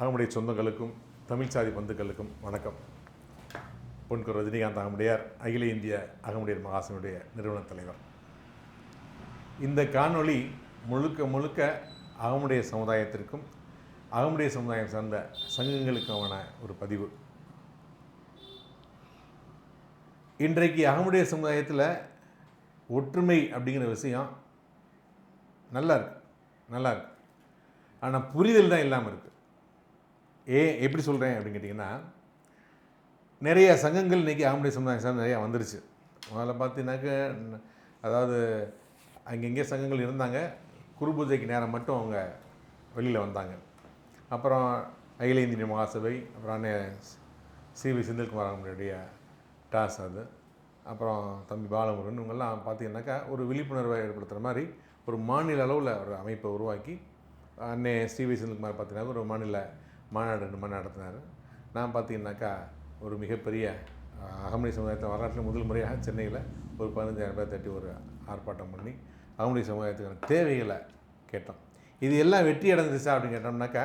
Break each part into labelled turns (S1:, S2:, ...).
S1: அகமுடைய சொந்தங்களுக்கும் தமிழ் சாதி பந்துக்களுக்கும் வணக்கம். பொன்கு ரஜினிகாந்த் அகமுடையார் அகில இந்திய அகமுடையர் மகாசனுடைய நிறுவன தலைவர். இந்த காணொளி முழுக்க முழுக்க அகமுடைய சமுதாயத்திற்கும் அகமுடைய சமுதாயம் சார்ந்த சங்கங்களுக்குமான ஒரு பதிவு. இன்றைக்கு அகமுடைய சமுதாயத்தில் ஒற்றுமை அப்படிங்கிற விஷயம் நல்லா இருக்கு. நல்லா இருக்கு. ஆனால் புரிதல் தான் இல்லாமல் இருக்குது ஏன் எப்படி சொல்கிறேன் அப்படின்னு கேட்டிங்கன்னா நிறைய சங்கங்கள் இன்றைக்கி ஆம்பளை சமுதாயம் சார் நிறையா வந்துருச்சு. முதல்ல பார்த்தீங்கன்னாக்க அதாவது அங்கங்கே சங்கங்கள் இருந்தாங்க குரு பூஜைக்கு நேரம் மட்டும் அவங்க வெளியில் வந்தாங்க. அப்புறம் அகில இந்திய மகாசபை அப்புறம் அண்ணன் சி வி செந்தில்குமார் அவங்களுடைய டாஸ் அது. அப்புறம் தம்பி பாலமுருகன் இவங்கெல்லாம் பார்த்தீங்கன்னாக்கா ஒரு விழிப்புணர்வை ஏற்படுத்துகிற மாதிரி ஒரு மாநில அளவில் ஒரு அமைப்பை உருவாக்கி அன்னை ஸ்ரீ வி செந்தில்குமார் பார்த்தீங்கன்னா ஒரு மாநில மாநாடு ரெண்டு மாநாடு நடத்தினார். நான் பார்த்தீங்கன்னாக்கா ஒரு மிகப்பெரிய அகமணி சமுதாயத்தை வரலாற்றில் முதல் முறையாக சென்னையில் ஒரு பதினஞ்சாயிரம் பேர் தட்டி ஒரு ஆர்ப்பாட்டம் பண்ணி அகமணி சமுதாயத்துக்கான தேவைகளை கேட்டோம். இது எல்லாம் வெற்றி அடைஞ்சிச்சா அப்படின்னு கேட்டோம்னாக்கா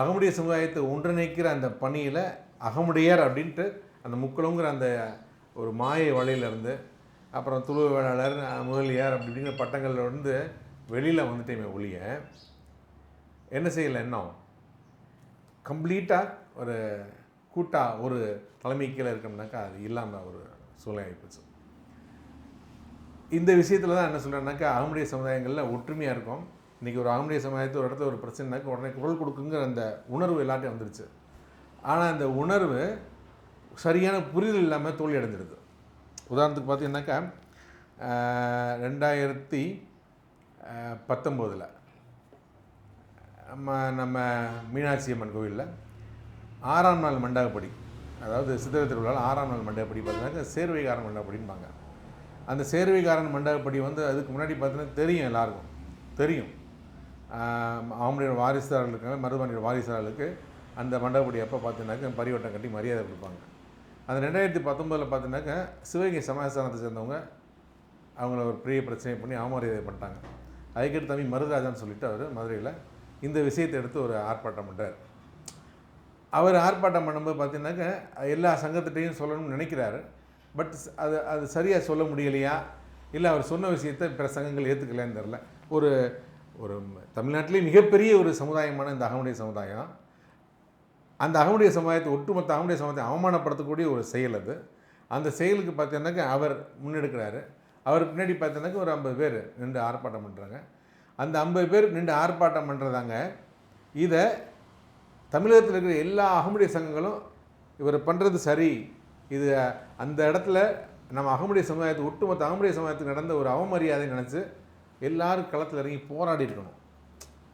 S1: அகமுடைய சமுதாயத்தை ஒன்றிணைக்கிற அந்த பணியில் அகமுடையார் அப்படின்ட்டு அந்த முக்களங்கிற அந்த ஒரு மாயை வலையிலேருந்து அப்புறம் துளு வேளாளர் முதலியார் அப்படி பட்டங்களில் இருந்து வெளியில் வந்துட்டேமே ஒழிய என்ன செய்யலை இன்னும்? கம்ப்ளீட்டாக ஒரு கூட்டாக ஒரு தலைமை கீழே இருக்கணும்னாக்கா அது இல்லாமல் ஒரு சூழ்நிலை ஆகிப்போச்சு இந்த விஷயத்தில் தான் என்ன சொல்கிறேன்னாக்கா அகமுடைய சமுதாயங்களில் ஒற்றுமையாக இருக்கும். இன்றைக்கி ஒரு அகமுடைய சமுதாயத்தில் ஒரு இடத்துல ஒரு பிரச்சனைனாக்க உடனே குரல் கொடுக்குங்கிற அந்த உணர்வு எல்லாத்தையும் வந்துருச்சு. ஆனால் அந்த உணர்வு சரியான புரிதல் இல்லாமல் தோல்வி அடைஞ்சிருது உதாரணத்துக்கு பார்த்தீங்கன்னாக்கா ரெண்டாயிரத்தி பத்தொம்போதில் நம்ம நம்ம மீனாட்சி அம்மன் கோவிலில் ஆறாம் நாள் மண்டபப்படி அதாவது சித்திரை திருவிழாவில் ஆறாம் நாள் மண்டபப்படி பார்த்தீங்கன்னா சேர்வைகாரன் மண்டகப்படிம்பாங்க அந்த சேர்வைகாரன் மண்டபப்படி வந்து அதுக்கு முன்னாடி பார்த்தீங்கன்னா தெரியும் எல்லாருக்கும். தெரியும். அவங்களுடைய இருக்காங்க மருதுபாண்டியோட வாரிசுதாரர்களுக்கு அந்த மண்டபப்படி எப்போ பார்த்தீங்கன்னாக்க பரிவட்டம் கட்டி மரியாதை கொடுப்பாங்க. அந்த ரெண்டாயிரத்தி பத்தொம்போதில் பார்த்தீங்கன்னாக்க சிவகங்கை சமாதானத்தை சேர்ந்தவங்க அவங்கள ஒரு பெரிய பிரச்சனை பண்ணி அவமரியாதை பண்ணிட்டாங்க. அதுக்கடுத்து தம்பி மருதராஜான்னு சொல்லிட்டு அவர் மதுரையில் இந்த விஷயத்தை எடுத்து ஒரு ஆர்ப்பாட்டம் பண்ணுறார் அவர் ஆர்ப்பாட்டம் பண்ணும்போது பார்த்தீங்கன்னாக்க எல்லா சங்கத்திட்டையும் சொல்லணும்னு நினைக்கிறாரு. பட் அது அது சரியாக சொல்ல முடியலையா? இல்லை அவர் சொன்ன விஷயத்தை பிற சங்கங்கள் ஏற்றுக்கலன்னு தெரில ஒரு ஒரு தமிழ்நாட்டிலே மிகப்பெரிய ஒரு சமுதாயமான இந்த அகமுடைய சமுதாயம். அந்த அகமுடைய சமுதாயத்தை ஒட்டுமொத்த அகமுடைய சமுதாயத்தை அவமானப்படுத்தக்கூடிய ஒரு செயல் அது. அந்த செயலுக்கு பார்த்தீங்கன்னாக்கா அவர் முன்னெடுக்கிறாரு. அவர் பின்னாடி பார்த்தீங்கன்னாக்கா ஒரு ஐம்பது பேர் நின்று ஆர்ப்பாட்டம் பண்ணுறாங்க அந்த ஐம்பது பேர் நின்று ஆர்ப்பாட்டம் பண்ணுறதாங்க இதை தமிழகத்தில் இருக்கிற எல்லா அகமுடைய சங்கங்களும் இவர் பண்ணுறது சரி. இது அந்த இடத்துல நம்ம அகமுடைய சமுதாயத்தை ஒட்டுமொத்த அகமுடைய சமுதாயத்துக்கு நடந்த ஒரு அவமரியாதை நினச்சி எல்லாரும் களத்தில் இறங்கி போராடி இருக்கணும்.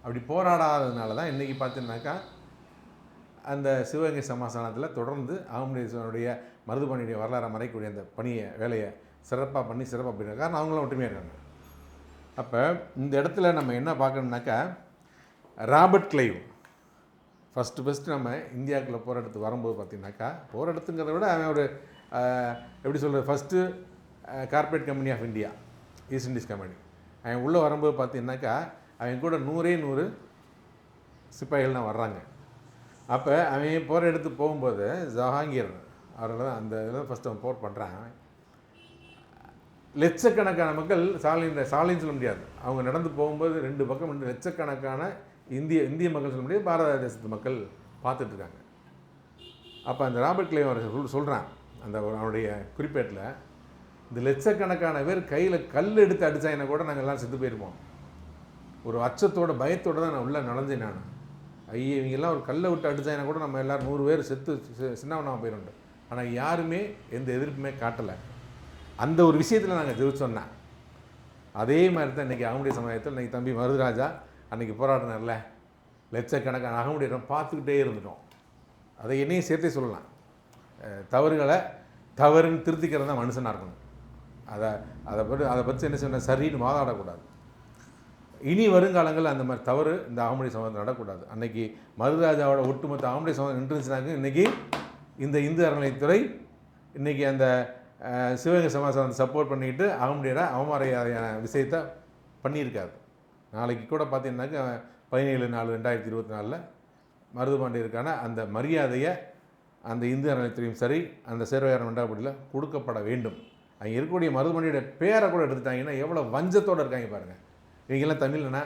S1: அப்படி போராடாததுனால தான் இன்றைக்கி பார்த்தீங்கன்னாக்கா அந்த சிவகங்கை சமாசானத்தில் தொடர்ந்து அகமுடைய மருதுபாணியுடைய வரலாறு மறைக்கக்கூடிய அந்த பணியை வேலையை சிறப்பாக பண்ணி சிறப்பாக பண்ணி காரணம் அவங்களும் ஒற்றுமையாக இருக்காங்க. அப்போ இந்த இடத்துல நம்ம என்ன பார்க்கணும்னாக்கா ராபர்ட் கிளைவ் ஃபஸ்ட்டு ஃபஸ்ட்டு நம்ம இந்தியாவுக்குள்ளே போராட்டத்துக்கு வரும்போது பார்த்தீங்கன்னாக்கா போராட்டத்துங்கிறத விட அவன் ஒரு எப்படி சொல்கிறது first corporate company of India East Indies company அவன் உள்ளே வரும்போது பார்த்தீங்கன்னாக்கா அவன் கூட நூறே நூறு சிப்பாய்கள்லாம் வர்றாங்க. அப்போ அவன் போகிற இடத்துக்கு போகும்போது ஜஹாங்கீர் அவர்கள் தான் அந்த இதில் ஃபஸ்ட்டு அவன் போர் பண்ணுறான் லட்சக்கணக்கான மக்கள் சாலையின் சாலைன்னு சொல்ல முடியாது. அவங்க நடந்து போகும்போது ரெண்டு பக்கம் ரெண்டு லட்சக்கணக்கான இந்திய இந்திய மக்கள் சொல்ல முடியாது பாரத தேசத்து மக்கள் பார்த்துட்ருக்காங்க அப்போ அந்த ராபர்ட் கிளேவ் அவர் சொல் சொல்கிறான் அந்த அவருடைய அவனுடைய குறிப்பேட்டில் இந்த லட்சக்கணக்கான பேர் கையில் கல் எடுத்து அடித்தாங்கன்னா கூட நாங்கள் எல்லாம் செத்து போயிருப்போம். ஒரு அச்சத்தோட பயத்தோடு தான் நான் உள்ளே நுழைஞ்சேன் நான். ஐயே இவங்கெல்லாம் ஒரு கல்லை விட்டு அடித்தாங்கன்னா கூட நம்ம எல்லோரும் நூறு பேர் செத்து சின்னவனாக போயிடும் ஆனால் யாருமே எந்த எதிர்ப்புமே காட்டலை. அந்த ஒரு விஷயத்தில் நாங்கள் ஜெயிச்சோன்னா அதே மாதிரி தான் இன்றைக்கி அகமுடைய சமுதாயத்தில் இன்றைக்கி தம்பி மருதராஜா அன்றைக்கி போராடினார்ல லட்சக்கணக்கான அகமுடையிடம் பார்த்துக்கிட்டே இருந்துட்டோம். அதை என்னையும் சேர்த்தே சொல்லலாம். தவறுகளை தவறுன்னு திருத்திக்கிறது தான் மனுஷனாக இருக்கணும். அதை அதை பற்றி அதை பற்றி என்ன சொன்ன சரின்னு வாதாடக்கூடாது. இனி வருங்காலங்களில் அந்த மாதிரி தவறு இந்த ஆம்பளை சமூகத்தில் நடக்கக்கூடாது. அன்னைக்கு மருதராஜாவோட ஒட்டுமொத்த ஆம்பளை சமூகம் நின்றுச்சுனாக்க இன்றைக்கி இந்த இந்து அறநிலைத்துறை இன்றைக்கி அந்த சிவகங்கை சமாசாரத்தை சப்போர்ட் பண்ணிக்கிட்டு அகமுடியரை அவமரியாதையான விஷயத்தை பண்ணியிருக்காரு. நாளைக்கு கூட பார்த்தீங்கன்னாக்கா பதினேழு நாலு ரெண்டாயிரத்தி இருபத்தி நாலில் மருதுபாண்டியருக்கான அந்த மரியாதையை அந்த இந்து அறநிலையத்துறையும் சரி அந்த சேர்வையார் மண்டபடியில் கொடுக்கப்பட வேண்டும். அங்கே இருக்கக்கூடிய மருதுபாண்டியோட பேரை கூட எடுத்துட்டாங்கன்னா எவ்வளோ வஞ்சத்தோடு இருக்காங்க பாருங்கள் இவங்கெல்லாம் தமிழ்னா?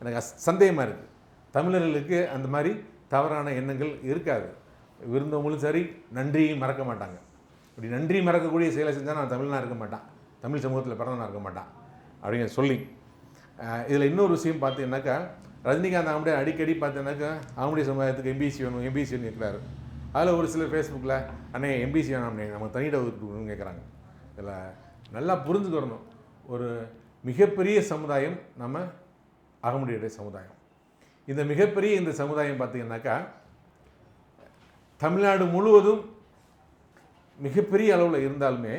S1: எனக்கு அஸ்- சந்தேகமாக இருக்குது தமிழர்களுக்கு அந்த மாதிரி தவறான எண்ணங்கள் இருக்காது. விருந்தவங்களும் சரி நன்றியும் மறக்க மாட்டாங்க. இப்படி நன்றி மறக்கக்கூடிய செயலை செஞ்சால் நான் தமிழனாக இருக்க மாட்டான். தமிழ் சமூகத்தில் பிறந்தவனா இருக்க மாட்டான். அப்படிங்கிற சொல்லி. இதில் இன்னொரு விஷயம் பார்த்தீங்கன்னாக்கா ரஜினிகாந்த் அவங்களுடைய அடிக்கடி பார்த்தீங்கன்னாக்கா அவங்களுடைய சமுதாயத்துக்கு எம்பிசி வேணும் எம்பிசி வேணும் கேட்குறாரு அதில் ஒரு சிலர் ஃபேஸ்புக்கில் அண்ணே எம்பிசி வேணாம் அண்ணே நம்ம தனியிட ஒதுக்கணும்னு கேட்குறாங்க இதில் நல்லா புரிஞ்சுக்கிறணும் ஒரு மிகப்பெரிய சமுதாயம் நம்ம அகமுடியுடைய சமுதாயம். இந்த மிகப்பெரிய இந்த சமுதாயம் பார்த்தீங்கன்னாக்கா தமிழ்நாடு முழுவதும் மிகப்பெரிய அளவில் இருந்தாலுமே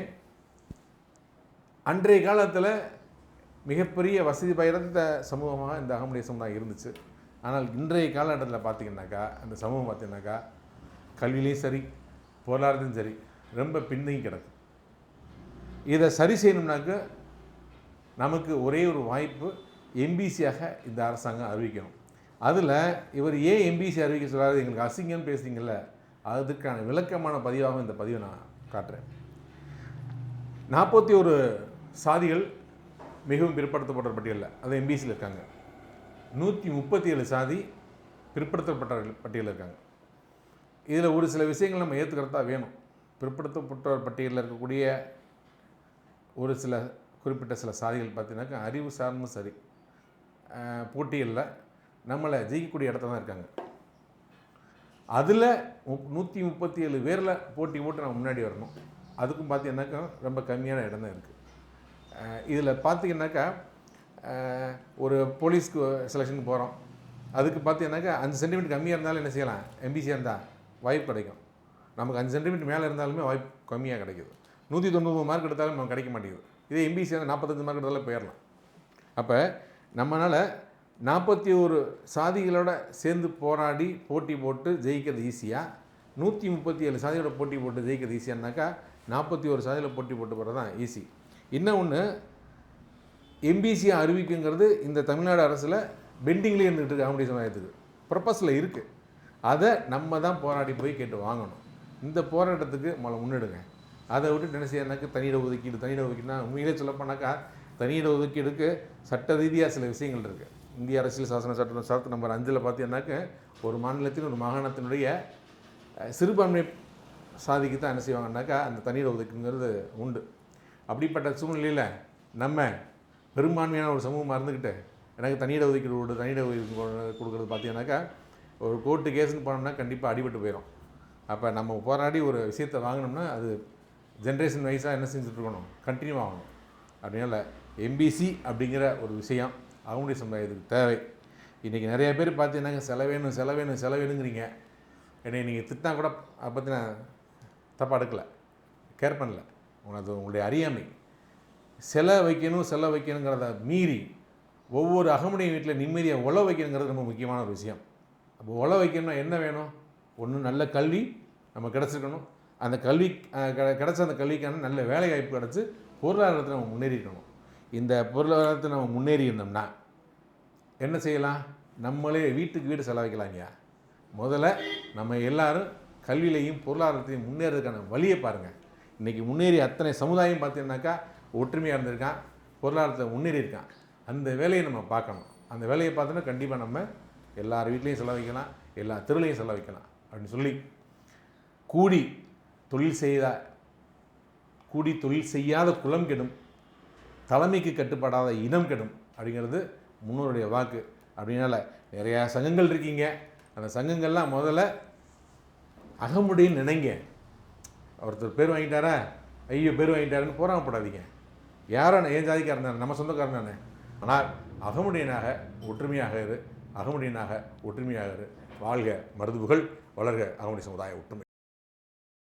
S1: அன்றைய காலத்தில் மிகப்பெரிய வசதி பயிர்ந்த சமூகமாக இந்த அகமுடைய சமுதாயம் இருந்துச்சு. ஆனால் இன்றைய காலகட்டத்தில் பார்த்தீங்கன்னாக்கா அந்த சமூகம் பார்த்தீங்கன்னாக்கா கல்வியிலையும் சரி பொருளாதாரத்தையும் சரி ரொம்ப பின்தங்கி கிடக்கு. இதை சரி செய்யணும்னாக்க நமக்கு ஒரே ஒரு வாய்ப்பு எம்பிசியாக இந்த அரசாங்கம் அறிவிக்கணும். அதில் இவர் ஏன் எம்பிசி அறிவிக்க சொல்லாது எங்களுக்கு அசிங்கம்னு பேசுறீங்கல்ல. அதுக்கான விளக்கமான பதிவாகவும் இந்த பதிவை நான் காட்டுறேன். நாற்பத்தி ஒரு சாதிகள் மிகவும் பிற்படுத்தப்பட்ட பட்டியலில் அது எம்பிசியில் இருக்காங்க. நூற்றி முப்பத்தி ஏழு சாதி பிற்படுத்தப்பட்ட பட்டியலில் இருக்காங்க. இதில் ஒரு சில விஷயங்கள் நம்ம ஏற்றுக்கிறதா வேணும். பிற்படுத்தப்பட்டவர் பட்டியலில் இருக்கக்கூடிய ஒரு சில குறிப்பிட்ட சில சாதிகள் பார்த்தீங்கன்னாக்கா அறிவு சார்ந்தும் சரி போட்டியில் போட்டிகளில் நம்மளை ஜெயிக்கக்கூடிய இடத்துல தான் இருக்காங்க. அதில் நூற்றி முப்பத்தி ஏழு பேரில் போட்டி போட்டு நம்ம முன்னாடி வரணும். அதுக்கும் பார்த்தீங்கன்னாக்கா ரொம்ப கம்மியான இடம் தான் இருக்குது இதில் பார்த்தீங்கன்னாக்கா ஒரு போலீஸ்க்கு செலெக்ஷனுக்கு போகிறோம் அதுக்கு பார்த்தீங்கன்னாக்கா அஞ்சு சென்டிமீட்டர் கம்மியாக இருந்தாலும் என்ன செய்யலாம்? எம்பிசியாக இருந்தால் வாய்ப்பு கிடைக்கும். நமக்கு அஞ்சு சென்டிமீட்டர் மேலே இருந்தாலுமே வாய்ப்பு கம்மியாக கிடைக்குது. நூற்றி தொண்ணூறு மார்க் எடுத்தாலும் நமக்கு கிடைக்க மாட்டேங்குது. இதே எம்பிசி நாற்பத்தஞ்சு மார்க் எடுத்தாலும் போயிடலாம். அப்போ நம்மளால் நாற்பத்தி ஒரு சாதிகளோட சேர்ந்து போராடி போட்டி போட்டு ஜெயிக்கிறது ஈஸியாக நூற்றி முப்பத்தி ஏழு சாதியோட போட்டி போட்டு ஜெயிக்கிறது ஈஸியானாக்கா நாற்பத்தி ஒரு சாதியில் போட்டி போட்டு போகிறது தான் ஈஸி இன்னொன்று எம்பிசியை அறிவிக்குங்கிறது இந்த தமிழ்நாடு அரசில் பெண்டிங்லேயே இருந்துகிட்டு இருக்கு ஆம்படி சமுதாயத்துக்கு ப்ரப்பஸில் இருக்குது அதை நம்ம தான் போராடி போய் கேட்டு வாங்கணும். இந்த போராட்டத்துக்கு முதல்ல முன்னெடுங்க. அதை விட்டு என்ன செய்யறனாக்கா தனியிட ஒதுக்கீடு தனியிட ஒதுக்கீடுனா உண்மையிலே சொல்லப்போனாக்கா தனியிட ஒதுக்கீடுக்கு சட்ட ரீதியாக சில விஷயங்கள் இருக்குது இந்திய அரசியல் சாசன சட்டம் சட்ட நம்பர் அஞ்சில் பார்த்தீங்கன்னாக்க ஒரு மாநிலத்தின் ஒரு மாகாணத்தினுடைய சிறுபான்மை சாதிக்கு தான் என்ன செய்வாங்கன்னாக்கா அந்த தனியிட ஒதுக்குங்கிறது உண்டு. அப்படிப்பட்ட சூழ்நிலையில் நம்ம பெரும்பான்மையான ஒரு சமூகமாக இருந்துக்கிட்டு எனக்கு தனியிட ஒதுக்கீடு கொடு தனியிட ஒதுக்கீடு கொடு- கொடுக்குறது பார்த்தீங்கன்னாக்கா ஒரு கோர்ட்டு கேஸ்னு போனோம்னா கண்டிப்பாக அடிபட்டு போயிடும் அப்போ நம்ம போராடி ஒரு விஷயத்தை வாங்கினோம்னா அது ஜென்ரேஷன் வைஸாக என்ன செஞ்சுட்டு இருக்கணும்? கண்டினியூ ஆகணும். அப்படின்னால எம்பிசி அப்படிங்கிற ஒரு விஷயம் அவங்களுடைய சமுதாயத்துக்கு தேவை. இன்றைக்கி நிறைய பேர் பார்த்தீங்கன்னாங்க செலவேணும் செலவேணும் செலவேணுங்கிறீங்க என்னை நீங்கள் திட்டினா கூட அதை பற்றி நான் தப்பாக எடுக்கலை. கேர் பண்ணல. உனது உங்களுடைய அறியாமை. செலை வைக்கணும் செலை வைக்கணுங்கிறத மீறி ஒவ்வொரு அகமுடைய வீட்டில் நிம்மதியாக உழ வைக்கணுங்கிறது ரொம்ப முக்கியமான ஒரு விஷயம். அப்போ உழ வைக்கணும்னா என்ன வேணும்? ஒன்று நல்ல கல்வி நம்ம கிடச்சிருக்கணும். அந்த கல்வி கிடச்ச அந்த கல்விக்கான நல்ல வேலை வாய்ப்பு கிடச்சி பொருளாதாரத்தில் நம்ம முன்னேறி இருக்கணும் இந்த பொருளாதாரத்தை நம்ம முன்னேறி இருந்தோம்னா என்ன செய்யலாம்? நம்மளே வீட்டுக்கு வீடு செலவைக்கலாங்கய்யா முதல்ல நம்ம எல்லாரும் கல்வியிலையும் பொருளாதாரத்தையும் முன்னேறதுக்கான வழியை பாருங்கள் இன்றைக்கி முன்னேறி அத்தனை சமுதாயம் பார்த்தீங்கன்னாக்கா ஒற்றுமையாக இருந்திருக்கான் பொருளாதாரத்தை முன்னேறி இருக்கான். அந்த வேலையை நம்ம பார்க்கணும். அந்த வேலையை பார்த்தோன்னா கண்டிப்பாக நம்ம எல்லார் வீட்லேயும் செலவழிக்கலாம் எல்லா தெருலையும் செலவழிக்கலாம் அப்படின்னு சொல்லி கூடி தொழில் செய்த கூடி தொழில் செய்யாத குலம் கெடும் தலைமைக்கு கட்டுப்படாத இனம் கெடும் அப்படிங்கிறது முன்னோருடைய வாக்கு. அப்படின்னால நிறையா சங்கங்கள் இருக்கீங்க. அந்த சங்கங்கள்லாம் முதல்ல அகமுடின்னு நினைங்க. ஒருத்தர் பேர் வாங்கிட்டாரா? ஐயோ பேர் வாங்கிட்டாருன்னு போராமப்படாதீங்க யாரோ என் ஜாதிக்காரன் தானே நம்ம சொந்தக்காரன் தானே. ஆனால் அகமுடையனாக ஒற்றுமையாக இரு. அகமுடையனாக ஒற்றுமையாக இரு. வாழ்க மருதுபுகள் வளர்க அகமுடைய சமுதாய ஒற்றுமை.